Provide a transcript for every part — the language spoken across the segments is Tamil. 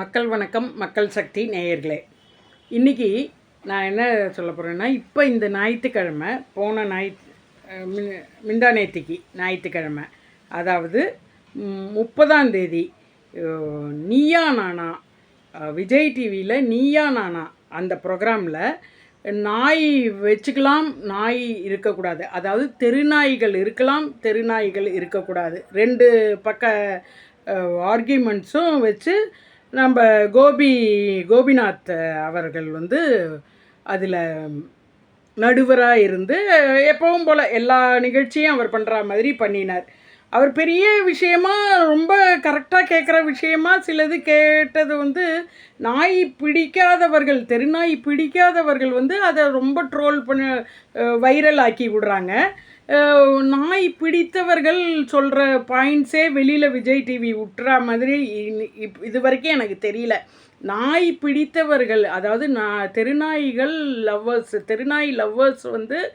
மக்கள் வணக்கம் மக்கள் சக்தி நேயர்களே. இன்றைக்கி நான் என்ன சொல்ல போகிறேன்னா இப்போ இந்த ஞாயிற்றுக்கிழமை போன ஞாயிற்று அஹ் மி- நேத்திக்கு ஞாயிற்றுக்கிழமை. அதாவது முப்பதாம் தேதி நீயா நானா விஜய் டிவியில் நீயா நானா அந்த ப்ரோக்ராமில் நாய் வச்சுக்கலாம் நாய் இருக்கக்கூடாது. அதாவது தெருநாய்கள் இருக்கலாம் தெருநாய்கள் இருக்கக்கூடாது. ரெண்டு பக்க ஆர்கியூமெண்ட்ஸும் வச்சு நம்ம கோபி கோபிநாத் அவர்கள் வந்து அதில் நடுவராக இருந்து எப்பவும் போல் எல்லா நிகழ்ச்சியும் அவர் பண்ணுற மாதிரி பண்ணினார். அவர் பெரிய விஷயமா ரொம்ப கரெக்டாக கேட்குற விஷயமா சிலது கேட்டது வந்து நாய் பிடிக்காதவர்கள் தெருநாய் பிடிக்காதவர்கள் வந்து அதை ரொம்ப ட்ரோல் பண்ண வைரல் ஆக்கி விடுறாங்க. நாய் பிடித்தவர்கள் சொல்கிற பாயிண்ட்ஸே வெளியில் விஜய் டிவி விட்டுற மாதிரி இனி- இப் இது வரைக்கும் எனக்கு தெரியல. நாய் பிடித்தவர்கள் அதாவது நான் தெருநாய்கள் லவ்வர்ஸ் தெருநாய் லவ்வர்ஸ் வந்து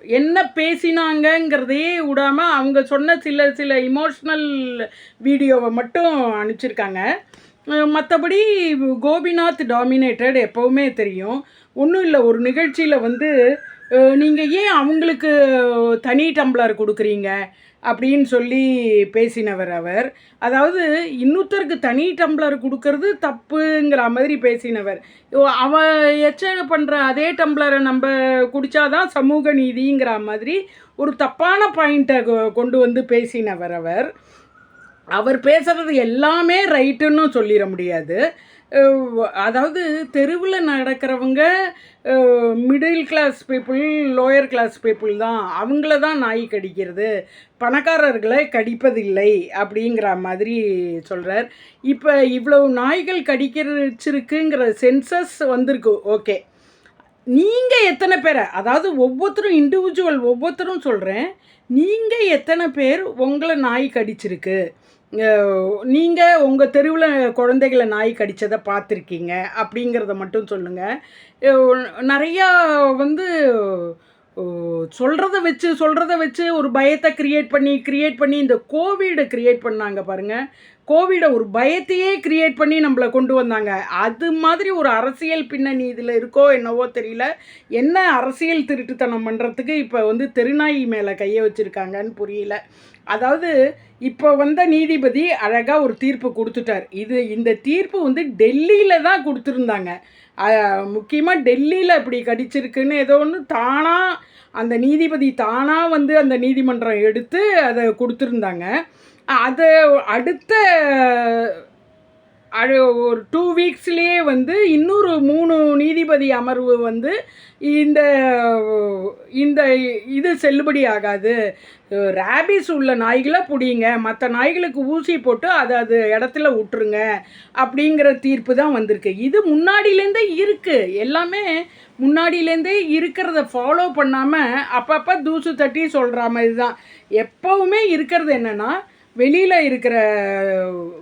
என்ன பேசினாங்கங்கிறதையே விடாமல் அவங்க சொன்ன சில சில இமோஷ்னல் வீடியோவை மட்டும் அனுப்பிச்சிருக்காங்க. மற்றபடி கோபிநாத் டாமினேட்டட் எப்போவுமே தெரியும். ஒன்றும் இல்லை ஒரு நிகழ்ச்சியில் வந்து நீங்கள் ஏன் அவங்களுக்கு தனி டம்ளர் கொடுக்குறீங்க? அப்படின்னு சொல்லி பேசினவர் அவர். அதாவது இன்னொருத்தருக்கு தனி டம்ளர் கொடுக்கறது தப்புங்கிற மாதிரி பேசினவர். ஓ, அவ எச்ச பண்ணுற அதே டம்ளரை நம்ம குடித்தாதான் சமூக நீதிங்கிற மாதிரி ஒரு தப்பான பாயிண்ட்டை கொண்டு வந்து பேசினவர் அவர். அவர் பேசுகிறது எல்லாமே ரைட்டுன்னு சொல்லிட முடியாது. அதாவது தெருவில் நடக்கிறவங்க middle class people lower class people தான். அவங்கள தான் நாய் கடிக்கிறது. பணக்காரர்களை கடிப்பதில்லை அப்படிங்கிற மாதிரி சொல்கிறார் இப்போ இவ்வளவு நாய்கள் கடிக்கிறச்சிருக்குங்கிற சென்சஸ் வந்திருக்கு. ஓகே நீங்கள் எத்தனை பேரை அதாவது ஒவ்வொருத்தரும் இண்டிவிஜுவல் ஒவ்வொருத்தரும் சொல்கிறேன் நீங்கள் எத்தனை பேர் உங்களை நாய் கடிச்சிருக்கு? நீங்கள் உங்கள் தெருவில் குழந்தைகளை நாய் கடித்ததை பார்த்துருக்கீங்க அப்படிங்கிறத மட்டும் சொல்லுங்கள் நிறையா வந்து சொல்கிறத வச்சு சொல்கிறத வச்சு ஒரு பயத்தை க்ரியேட் பண்ணி க்ரியேட் பண்ணி இந்த கோவிடை க்ரியேட் பண்ணாங்க பாருங்கள் கோவிடை ஒரு பயத்தையே க்ரியேட் பண்ணி நம்மளை கொண்டு வந்தாங்க. அது மாதிரி ஒரு அரசியல் பின்னணி இதில் இருக்கோ என்னவோ தெரியல. என்ன அரசியல் திருட்டுத்தனம் பண்ணுறதுக்கு இப்போ வந்து தெருநாய் மேலே கையை வச்சுருக்காங்கன்னு புரியல. அதாவது இப்போ வந்த நீதிபதி அழகாக ஒரு தீர்ப்பு கொடுத்துட்டார். இது இந்த தீர்ப்பு வந்து டெல்லியில் தான் கொடுத்துருந்தாங்க. முக்கியமாக டெல்லியில் இப்படி கடிச்சிருக்குன்னு ஏதோ ஒன்று தானாக அந்த நீதிபதி தானாக வந்து அந்த நீதிமன்றம் எடுத்து அதை கொடுத்துருந்தாங்க. அதை அடுத்த அது ஒரு டூ வீக்ஸ்லேயே வந்து இன்னொரு மூணு நீதிபதி அமர்வு வந்து இந்த இந்த இது செல்லுபடி ஆகாது. ரேபிஸ் உள்ள நாய்களை பிடிங்க. மற்ற நாய்களுக்கு ஊசி போட்டு அதை அது இடத்துல விட்டுருங்க அப்படிங்கிற தீர்ப்பு தான் வந்திருக்கு. இது முன்னாடியிலேருந்தே இருக்குது எல்லாமே முன்னாடியிலேருந்தே இருக்கிறத ஃபாலோ பண்ணாமல் அப்பப்போ தூசு தட்டி சொல்கிற மாதிரி தான். எப்போவுமே இருக்கிறது என்னென்னா வெளியில் இருக்கிற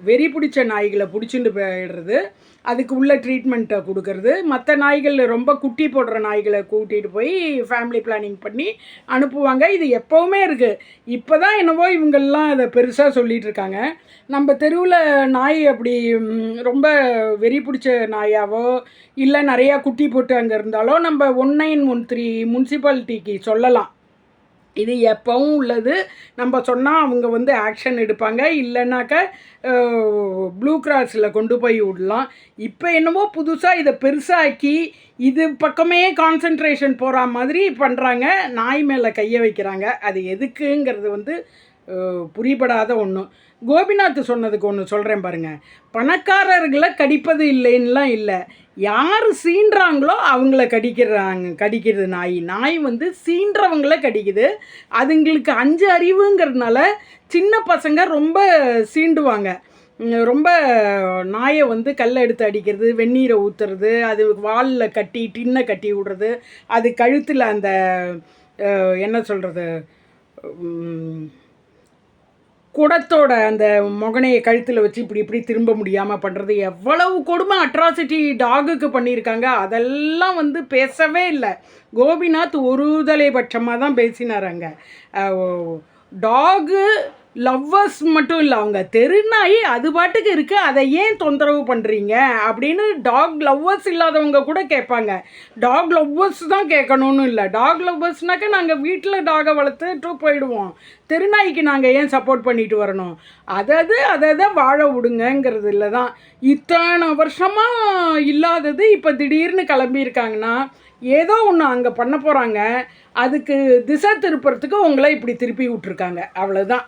வெறி பிடிச்ச நாய்களை பிடிச்சிட்டு போயிடுறது. அதுக்கு உள்ள ட்ரீட்மெண்ட்டை கொடுக்கறது. மற்ற நாய்கள் ரொம்ப குட்டி போடுற நாய்களை கூட்டிகிட்டு போய் ஃபேமிலி பிளானிங் பண்ணி அனுப்புவாங்க. இது எப்போவுமே இருக்குது இப்போ தான் என்னவோ இவங்கெல்லாம் அதை பெருசாக சொல்லிகிட்டு இருக்காங்க. நம்ம தெருவில் நாய் அப்படி ரொம்ப வெறி பிடிச்ச நாயாவோ இல்லை நிறையா குட்டி போட்டு அங்கே இருந்தாலோ நம்ம ஒன் நைன் ஒன் த்ரீ முன்சிபாலிட்டிக்கு சொல்லலாம். இது எப்பவும் உள்ளது. நம்ம சொன்னால் அவங்க வந்து ஆக்ஷன் எடுப்பாங்க. இல்லைனாக்க ப்ளூ கிராஸில் கொண்டு போய் விடலாம். இப்போ என்னமோ புதுசாக இதை பெருசாக்கி இது பக்கமே கான்சன்ட்ரேஷன் போகிற மாதிரி பண்ணுறாங்க நாய் மேலே கையை வைக்கிறாங்க. அது எதுக்குங்கிறது வந்து புரியப்படாத ஒன்று கோபிநாத் சொன்னதுக்கு ஒன்று சொல்கிறேன் பாருங்கள் பணக்காரர்களை கடிப்பது இல்லைன்னுலாம் இல்லை. யார் சீண்டுறாங்களோ அவங்கள கடிக்கிறாங்க கடிக்கிறது நாய். நாய் வந்து சீன்றவங்கள கடிக்குது. அதுங்களுக்கு அஞ்சு அறிவுங்கிறதுனால சின்ன பசங்க ரொம்ப சீண்டுவாங்க. ரொம்ப நாயை வந்து கல்லை எடுத்து அடிக்கிறது வெந்நீரை ஊற்றுறது அது வாலில் கட்டி டின்னை கட்டி விடுறது அது கழுத்தில் அந்த என்ன சொல்கிறது குடத்தோட அந்த முகனையை கழுத்தில் வச்சு இப்படி இப்படி திரும்ப முடியாமல் பண்ணுறது எவ்வளவு கொடுமை அட்ராசிட்டி டாகுக்கு பண்ணியிருக்காங்க. அதெல்லாம் வந்து பேசவே இல்லை. கோபிநாத் ஒரு தலைபட்சமாக தான் பேசினார் அங்கே. டாகு லவ்வர்ஸ் மட்டும் இல்லை அவங்க தெருநாய் அது பாட்டுக்கு இருக்குது அதை ஏன் தொந்தரவு பண்ணுறீங்க அப்படின்னு டாக் லவ்வர்ஸ் இல்லாதவங்க கூட கேட்பாங்க. டாக் லவ்வர்ஸ் தான் கேட்கணும்னு இல்லை. டாக் லவ்வர்ஸ்னாக்கா நாங்கள் வீட்டில் டாகை வளர்த்துட்டு போயிடுவோம். தெருநாய்க்கு நாங்கள் ஏன் சப்போர்ட் பண்ணிட்டு வரணும்? அதது அதை வாழ விடுங்கங்கிறது இல்லை தான். இத்தனை வருஷமாக இல்லாதது இப்போ திடீர்னு கிளம்பியிருக்காங்கன்னா ஏதோ ஒன்று அங்கே பண்ண போகிறாங்க அதுக்கு திசை திருப்புறத்துக்கு உங்களை இப்படி திருப்பி விட்ருக்காங்க அவ்வளோதான்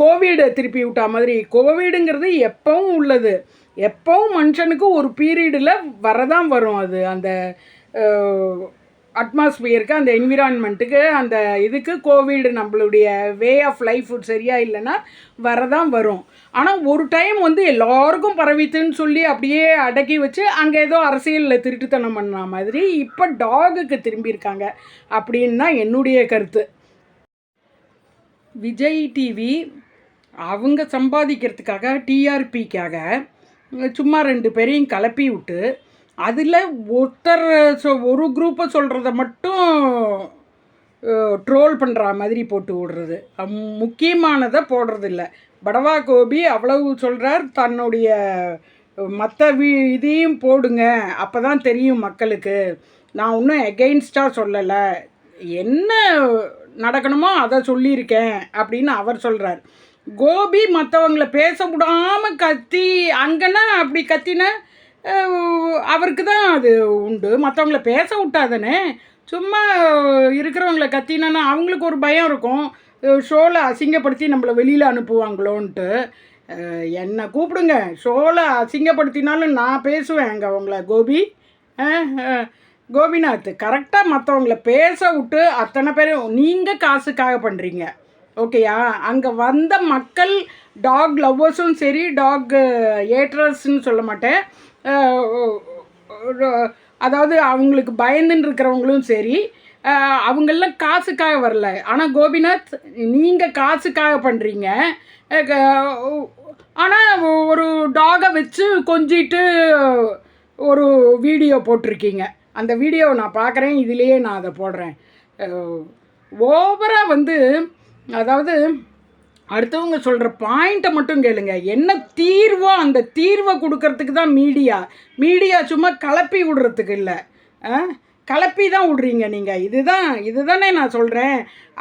கோவிடை திருப்பி விட்டா மாதிரி. கோவிடுங்கிறது எப்பவும் உள்ளது. எப்பவும் மனுஷனுக்கு ஒரு பீரியடில் வரதான் வரும் அது. அந்த அட்மாஸ்பியருக்கு அந்த என்விரான்மெண்ட்டுக்கு அந்த இதுக்கு கோவிடு நம்மளுடைய வே ஆஃப் லைஃப் சரியாக இல்லைன்னா வரதான் வரும். ஆனால் ஒரு டைம் வந்து எல்லாருக்கும் பரவித்துன்னு சொல்லி அப்படியே அடக்கி வச்சு அங்கே ஏதோ அரசியலில் திருட்டுத்தனம் பண்ண மாதிரி இப்போ டாகுக்கு திரும்பியிருக்காங்க அப்படின்னு தான் என்னுடைய கருத்து. விஜய் டிவி அவங்க சம்பாதிக்கிறதுக்காக டிஆர்பிக்காக சும்மா ரெண்டு பேரையும் கலப்பி விட்டு அதில் ஒருத்தர் சொ ஒரு குரூப்பை சொல்கிறத மட்டும் ட்ரோல் பண்ணுற மாதிரி போட்டு விடுறது. முக்கியமானதை போடுறதில்ல. படவா கோபி அவ்வளவு சொல்கிறார் தன்னுடைய மற்ற வி இதையும் போடுங்க. அப்போ தான் தெரியும் மக்களுக்கு. நான் இன்னும் எகெயின்ஸ்டாக சொல்லலை. என்ன நடக்கணுமோ அதை சொல்லியிருக்கேன் அப்படின்னு அவர் சொல்கிறார் கோபி மற்றவங்கள பேச விடாமல் கத்தி அங்கன்னா அப்படி கத்தினா அவருக்கு தான் அது உண்டு. மற்றவங்கள பேச விட்டாதானே சும்மா இருக்கிறவங்கள கத்தினா அவங்களுக்கு ஒரு பயம் இருக்கும். ஷோவில் அசிங்கப்படுத்தி நம்மளை வெளியில் அனுப்புவாங்களோன்ட்டு. என்னை கூப்பிடுங்க. ஷோவில் அசிங்கப்படுத்தினாலும் நான் பேசுவேன் அங்கே அவங்கள. கோபி ஆ கோபிநாத் கரெக்டாக மற்றவங்கள பேச விட்டு அத்தனை பேரும் நீங்கள் காசுக்காக பண்ணுறீங்க ஓகேயா அங்கே வந்த மக்கள் டாக் லவ்வர்ஸும் சரி டாக் ஏட்ரஸ்ன்னு சொல்ல மாட்டேன். அதாவது அவங்களுக்கு பயந்துன்னு இருக்கிறவங்களும் சரி அஹ், காசுக்காக வரல. ஆனால் கோபிநாத் நீங்கள் காசுக்காக பண்ணுறீங்க ஆனால் ஒரு டாகை வச்சு கொஞ்சிட்டு ஒரு வீடியோ போட்டிருக்கீங்க. அந்த வீடியோவை நான் பார்க்குறேன் இதுலேயே நான் அதை போடுறேன். ஓவராக வந்து அதாவது அடுத்தவங்க சொல்கிற பாயிண்ட்டை மட்டும் கேளுங்க. என்ன தீர்வோ அந்த தீர்வை கொடுக்கறதுக்கு தான் மீடியா மீடியா சும்மா கலப்பி விடுறதுக்கு இல்லை. கலப்பி தான் விடுறீங்க நீங்கள் இதுதான் இதுதானே நான் சொல்கிறேன்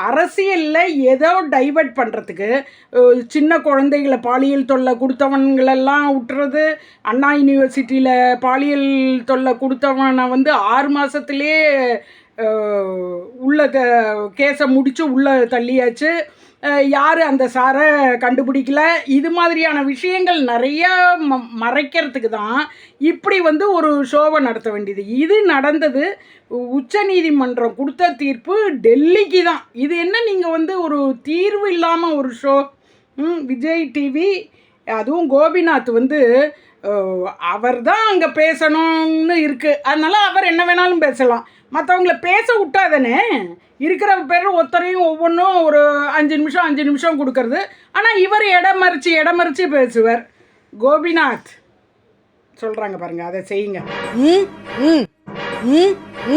அரசியலில் ஏதோ டைவர்ட் பண்ணுறதுக்கு சின்ன குழந்தைகளை பாலியல் தொல்லை கொடுத்தவங்களெல்லாம் விட்டுறது அண்ணா யூனிவர்சிட்டியில் பாலியல் தொல்லை கொடுத்தவனை வந்து ஆறு மாதத்துலேயே உள்ள கேஸை முடித்து உள்ளே தள்ளியாச்சு. யார் அந்த சாரை கண்டுபிடிக்கல? இது மாதிரியான விஷயங்கள் நிறையா ம மறைக்கிறதுக்கு தான் இப்படி வந்து ஒரு ஷோவை நடத்த வேண்டியது. இது நடந்தது உச்ச நீதிமன்றம் கொடுத்த தீர்ப்பு டெல்லிக்கு தான். இது என்ன நீங்கள் வந்து ஒரு தீர்வு இல்லாமல் ஒரு ஷோ? விஜய் டிவி அதுவும் கோபிநாத் வந்து அவர் தான் அங்கே பேசணும்னு இருக்குது அதனால் அவர் என்ன வேணாலும் பேசலாம். மற்றவங்கள பேச விட்டாதானே இருக்கிற பேர் ஒருத்தரையும் ஒவ்வொன்றும் ஒரு அஞ்சு நிமிஷம் அஞ்சு நிமிஷம் கொடுக்கறது. ஆனால் இவர் இடம் மறிச்சு இடம் மறிச்சு பேசுவார். கோபிநாத். சொல்கிறாங்க பாருங்க அதை செய்யுங்க.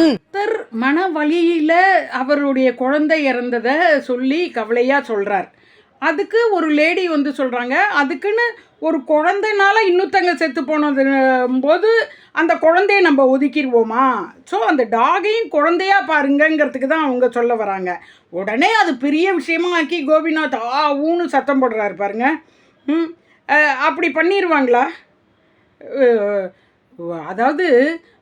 ஒருத்தர் மன வலியில் அவருடைய குழந்தை இறந்ததை சொல்லி கவலையாக சொல்கிறார் அதுக்கு ஒரு லேடி வந்து சொல்கிறாங்க அதுக்குன்னு ஒரு குழந்தைனால இன்னொருத்தங்க செத்து போனது போது அந்த குழந்தைய நம்ம ஒதுக்கிடுவோமா? ஸோ அந்த டாகையும் குழந்தையா பாருங்கங்கிறதுக்கு தான் அவங்க சொல்ல வராங்க. உடனே அது பெரிய விஷயமா ஆக்கி கோபிநாத் ஆ ஊன்னு சத்தம் போடுறாரு பாருங்க. ம் அப்படி பண்ணிடுவாங்களா அதாவது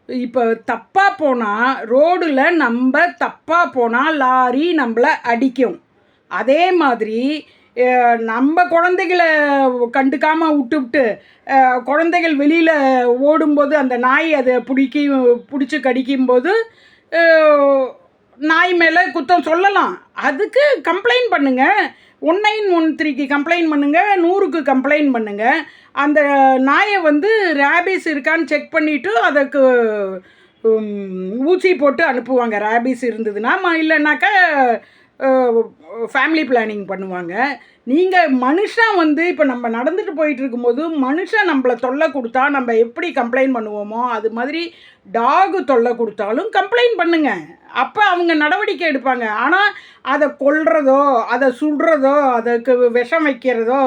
இப்போ தப்பாக போனால் ரோடில் நம்ம தப்பாக போனால் லாரி நம்மளை அடிக்கும். அதே மாதிரி நம்ம குழந்தைகளை கண்டுக்காமல் விட்டுவிட்டு குழந்தைகள் வெளியில் ஓடும்போது அந்த நாய் அதை பிடிக்கி பிடிச்சி கடிக்கும்போது நாய் மேலே குத்தம் சொல்லலாம். அதுக்கு கம்ப்ளைண்ட் பண்ணுங்கள் ஒன் நைன் ஒன் த்ரீக்கு கம்ப்ளைண்ட் பண்ணுங்கள் நூறுக்கு கம்ப்ளைண்ட் பண்ணுங்கள் அந்த நாயை வந்து ரேபிஸ் இருக்கான்னு செக் பண்ணிவிட்டு அதுக்கு ஊசி போட்டு அனுப்புவாங்க. ரேபிஸ் இருந்ததுன்னா இல்லைனாக்கா ஃபேமிலி பிளானிங் பண்ணுவாங்க. நீங்கள் மனுஷன் வந்து இப்போ நம்ம நடந்துட்டு போயிட்டு இருக்கும்போது மனுஷன் நம்மளை தொல்லை கொடுத்தா நம்ம எப்படி கம்ப்ளைண்ட் பண்ணுவோமோ அது மாதிரி டாகு தொல்லை கொடுத்தாலும் கம்ப்ளைண்ட் பண்ணுங்க. அப்போ அவங்க நடவடிக்கை எடுப்பாங்க. ஆனால் அதை கொல்றதோ அதை சுடுறதோ அதுக்கு விஷம் வைக்கிறதோ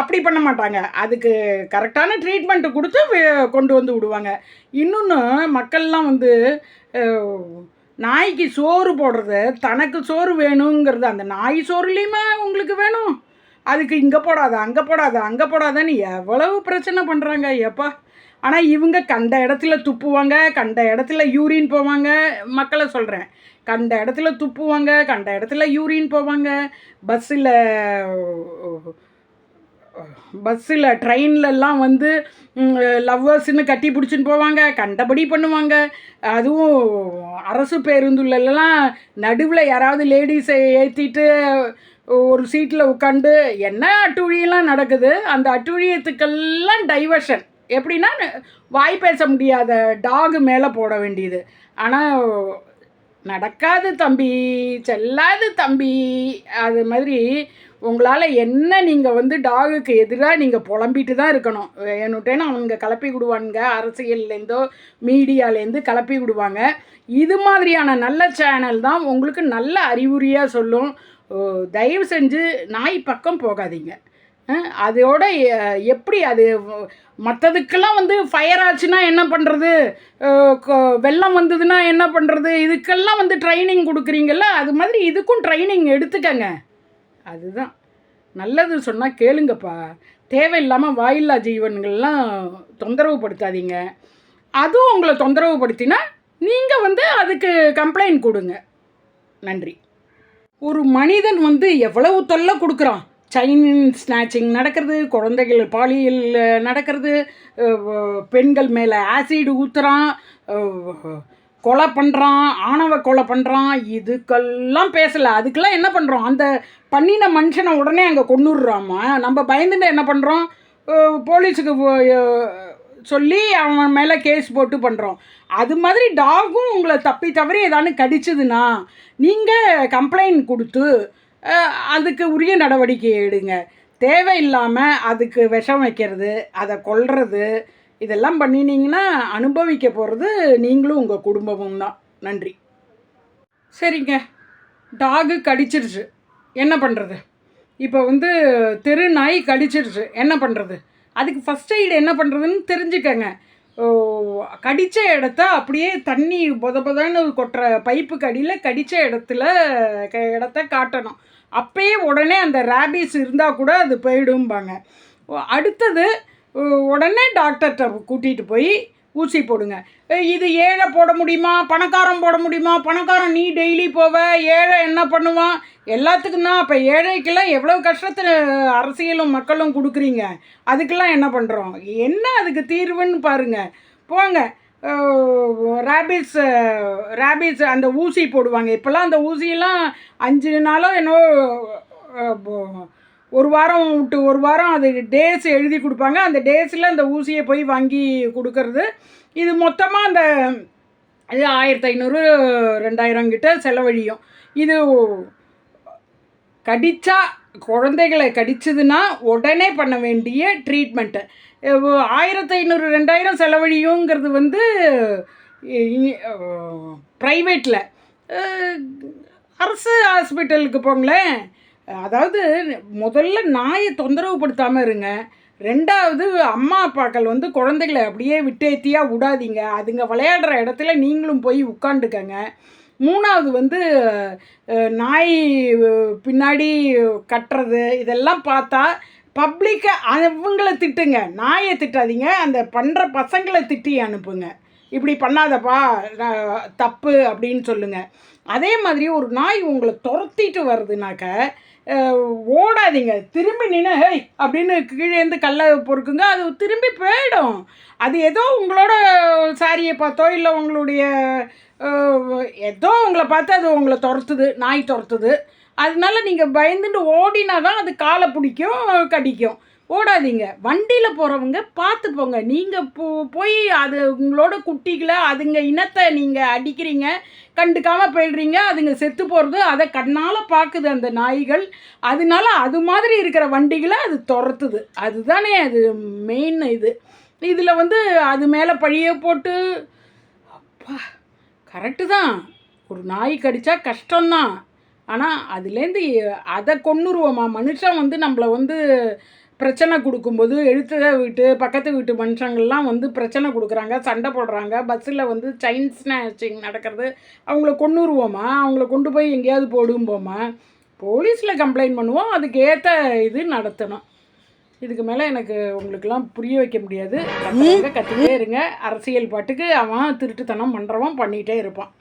அப்படி பண்ண மாட்டாங்க. அதுக்கு கரெக்டான ட்ரீட்மெண்ட்டு கொடுத்து கொண்டு வந்து விடுவாங்க. இன்னொன்று மக்கள்லாம் வந்து நாய்க்கு சோறு போடுறது தனக்கு சோறு வேணுங்கிறது அந்த நாய் சோறுலேயுமே உங்களுக்கு வேணும். அதுக்கு இங்கே போடாத அங்கே போடாத அங்கே போடாதன்னு எவ்வளவு பிரச்சனை பண்ணுறாங்க எப்பா ஆனால் இவங்க கண்ட இடத்துல துப்புவாங்க கண்ட இடத்துல யூரின் போவாங்க மக்களை சொல்கிறேன் கண்ட இடத்துல துப்புவாங்க கண்ட இடத்துல யூரின் போவாங்க. பஸ்ஸில் பஸ்ஸில் ட்ரெயின்லலாம் வந்து லவ்வர்ஸ்னு கட்டி பிடிச்சின்னு போவாங்க கண்டபடி பண்ணுவாங்க. அதுவும் அரசு பேருந்துலலாம் நடுவில் யாராவது லேடிஸை ஏற்றிட்டு ஒரு சீட்டில் உட்காந்து என்ன அட்டுழியெல்லாம் நடக்குது? அந்த அட்டுழியத்துக்கெல்லாம் டைவர்ஷன் எப்படின்னா வாய் பேச முடியாத டாகு மேலே போட வேண்டியது. ஆனால் நடக்காது தம்பி செல்லாது தம்பி அது மாதிரி உங்களால் என்ன நீங்கள் வந்து டாகுக்கு எதிராக நீங்கள் புலம்பிட்டு தான் இருக்கணும். என்னட்டேன்னு அவங்க கிளப்பி விடுவானுங்க. அரசியல்லேருந்தோ மீடியாலேருந்து கலப்பி விடுவாங்க. இது மாதிரியான நல்ல சேனல் தான் உங்களுக்கு நல்ல அறிகுறியாக சொல்லும். தயவு செஞ்சு நாய் பக்கம் போகாதீங்க. அதோட எப்படி அது மற்றதுக்கெல்லாம் வந்து ஃபயர் ஆச்சுன்னா என்ன பண்ணுறது வெள்ளம் வந்ததுன்னா என்ன பண்ணுறது இதுக்கெல்லாம் வந்து ட்ரைனிங் கொடுக்குறீங்கல்ல? அது மாதிரி இதுக்கும் ட்ரைனிங் எடுத்துக்கங்க. அதுதான். நல்லது சொன்னால் கேளுங்கப்பா. தேவையில்லாமல் வாயில்லா ஜீவன்கள்லாம் தொந்தரவு படுத்தாதீங்க அதுவும் உங்களை தொந்தரவு படுத்தினா நீங்கள் வந்து அதுக்கு கம்ப்ளைண்ட் கொடுங்க. நன்றி. ஒரு மனிதன் வந்து எவ்வளவு தொல்லை கொடுக்குறான். சைனின் ஸ்நாச்சிங் நடக்கிறது குழந்தைகள் பாலியல் நடக்கிறது பெண்கள் மேலே ஆசிட் ஊற்றுறான் கொலை பண்ணுறான் ஆணவ கொலை பண்ணுறான் இதுக்கெல்லாம் பேசலை. அதுக்கெல்லாம் என்ன பண்ணுறோம் அந்த பண்ணின மனுஷனை உடனே அங்கே கொண்டுடுறாமா நம்ம பயந்துட்டு என்ன பண்ணுறோம் போலீஸுக்கு சொல்லி அவன் மேலே கேஸ் போட்டு பண்ணுறோம் அது மாதிரி டாகும் உங்களை தப்பி தவறி ஏதானு கடிச்சதுன்னா நீங்கள் கம்ப்ளைண்ட் கொடுத்து அதுக்கு உரிய நடவடிக்கை எடுங்க. தேவையில்லாமல் அதுக்கு விஷம் வைக்கிறது அதை கொல்றது இதெல்லாம் பண்ணினீங்கன்னா அனுபவிக்க போகிறது நீங்களும் உங்கள் குடும்பமும் தான். நன்றி. சரிங்க. டாகு கடிச்சிருச்சு. என்ன பண்ணுறது இப்போ வந்து தெரு நாய் கடிச்சிருச்சு. என்ன பண்ணுறது அதுக்கு ஃபஸ்ட் எய்டு என்ன பண்ணுறதுன்னு தெரிஞ்சுக்கங்க. கடித்த இடத்த அப்படியே தண்ணி பொத பொதன்னு கொட்டுற பைப்புக்கு அடியில் கடித்த இடத்துல க இடத்த காட்டணும். அப்பயே உடனே அந்த ரேபிஸ் இருந்தால் கூட அது போயிடும்பாங்க. அடுத்தது உடனே டாக்டர்கிட்ட கூட்டிகிட்டு போய் ஊசி போடுங்க. இது ஏழை போட முடியுமா? பணக்காரன் போட முடியுமா? பணக்காரன் நீ டெய்லி போவ ஏழை என்ன பண்ணுவான்? எல்லாத்துக்கும் தான் ஏழைக்கெல்லாம் எவ்வளோ கஷ்டத்தில் அரசியலும் மக்களும் கொடுக்குறீங்க? அதுக்கெல்லாம் என்ன பண்ணுறோம் என்ன அதுக்கு தீர்வுன்னு பாருங்கள் போங்க. ரேபிட்ஸ் ரேபிட்ஸ் அந்த ஊசி போடுவாங்க. இப்போல்லாம் அந்த ஊசியெல்லாம் அஞ்சு நாளோ என்னோ ஒரு வாரம் விட்டு ஒரு வாரம் அது டேஸ் எழுதி கொடுப்பாங்க. அந்த டேஸில் அந்த ஊசியை போய் வாங்கி கொடுக்கறது. இது மொத்தமாக அந்த இது ஆயிரத்தி ஐநூறு ரெண்டாயிரம் கிட்ட செலவழியும். இது கடித்தா குழந்தைகளை கடிச்சதுன்னா உடனே பண்ண வேண்டிய ட்ரீட்மெண்ட்டு ஆயிரத்தி ஐநூறு ரெண்டாயிரம் செலவழியுங்கிறது வந்து ப்ரைவேட்டில் அரசு ஹாஸ்பிட்டலுக்கு போங்களேன். அதாவது முதல்ல நாயை தொந்தரவு படுத்தாமல் இருங்க. ரெண்டாவது அம்மா அப்பாக்கள் வந்து குழந்தைகளை அப்படியே விட்டேத்தியாக விடாதீங்க. அதுங்க விளையாடுற இடத்துல நீங்களும் போய் உட்காந்துக்கங்க. மூணாவது வந்து நாய் பின்னாடி கட்டுறது இதெல்லாம் பார்த்தா பப்ளிக்கை அவங்கள திட்டுங்க. நாயை திட்டாதீங்க. அந்த பண்ணுற பசங்களை திட்டி அனுப்புங்க. இப்படி பண்ணாதப்பா நான் தப்பு அப்படின்னு சொல்லுங்க. அதே மாதிரி ஒரு நாய் உங்களை துரத்திட்டு வருதுனாக்க ஓடாதீங்க. திரும்பி நின்று ஹேய் அப்படின்னு கீழேருந்து கல்லை பொறுக்குங்க. அது திரும்பி போயிடும். அது ஏதோ உங்களோட சாரியை பார்த்தோ இல்லை உங்களுடைய ஏதோ உங்களை பார்த்து அது உங்களை துரத்துது நாய் துரத்துது. அதனால நீங்கள் பயந்துட்டு ஓடினா தான் அது காலை பிடிக்கும் கடிக்கும். ஓடாதீங்க வண்டியில் போகிறவங்க பார்த்து போங்க. நீங்கள் போ போய் அது உங்களோட குட்டிகளை அதுங்க இனத்தை நீங்கள் அடிக்கிறீங்க கண்டுக்காமல் போயிடுறீங்க அதுங்க செத்து போகிறது அதை கண்ணால் பார்க்குது அந்த நாய்கள். அதனால அது மாதிரி இருக்கிற வண்டிகளை அது துரத்துது. அதுதானே அது மெயின் இது. இதில் வந்து அது மேலே பழியை போட்டு அப்பா கரெக்டு தான். ஒரு நாய் கடித்தா கஷ்டம்தான். ஆனால் அதுலேருந்து அதை கொன்னுருவோமா? மனுஷன் வந்து நம்மளை வந்து பிரச்சனை கொடுக்கும்போது எழுத்த வீட்டு பக்கத்து வீட்டு மனுஷங்கள்லாம் வந்து பிரச்சனை கொடுக்குறாங்க சண்டை போடுறாங்க. பஸ்ஸில் வந்து செயின் ஸ்நாச்சிங் நடக்கிறது. அவங்கள கொண்டுருவோமா அவங்கள கொண்டு போய் எங்கேயாவது போடும்போமா? போலீஸில் கம்ப்ளைண்ட் பண்ணுவோம். அதுக்கு ஏற்ற இது நடத்தணும். இதுக்கு மேலே எனக்கு உங்களுக்கெல்லாம் புரிய வைக்க முடியாது. கற்றுக்கிட்டே இருங்க. அரசியல் பாட்டுக்கு அவன் திருட்டுத்தனம் பண்ணுறவன் பண்ணிகிட்டே இருப்பான்.